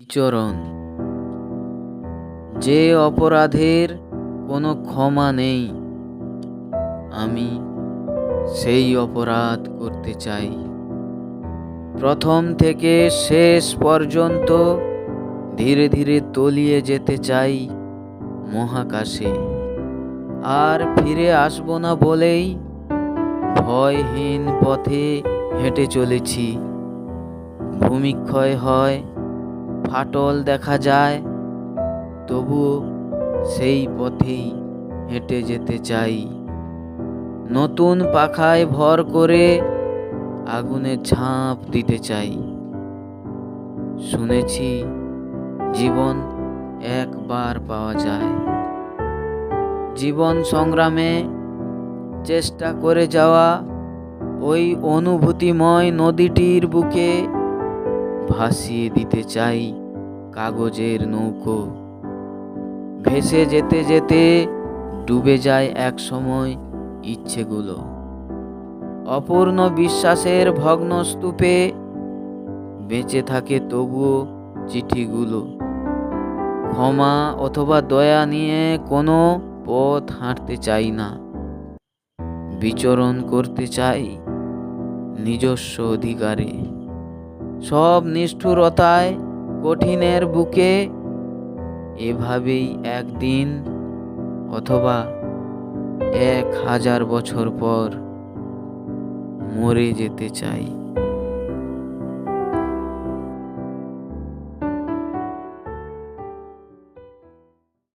বিচরণ। যে অপরাধের কোনো ক্ষমা নেই, আমি সেই অপরাধ করতে চাই। প্রথম থেকে শেষ পর্যন্ত ধীরে ধীরে তলিয়ে যেতে চাই মহাকাশে। আর ফিরে আসব না বলেই ভয়হীন পথে হেঁটে চলেছি। ভূমিক্ষয় হয় ফাটল দেখা যায়, তবুও সেই পথেই হেঁটে যেতে চাই। নতুন পাখায় ভর করে আগুনে ঝাঁপ দিতে চাই। শুনেছি জীবন একবার পাওয়া যায়। জীবন সংগ্রামে চেষ্টা করে যাওয়া ওই অনুভূতিময় নদীটির বুকে ভাসিয়ে দিতে চাই কাগজের নৌকো। ভেসে যেতে যেতে ডুবে যায় এক সময় ইচ্ছেগুলো। অপূর্ণ বিশ্বাসের ভগ্ন স্তূপে বেঁচে থাকে তবুও চিঠিগুলো। ক্ষমা অথবা দয়া নিয়ে কোনো পথ হাঁটতে চাই না। বিচরণ করতে চাই নিজস্ব অধিকারে। সব নিষ্ঠুরতায় কঠিনের বুকে। এভাবেই একদিন অথবা এক হাজার বছর পর মরে যেতে চাই।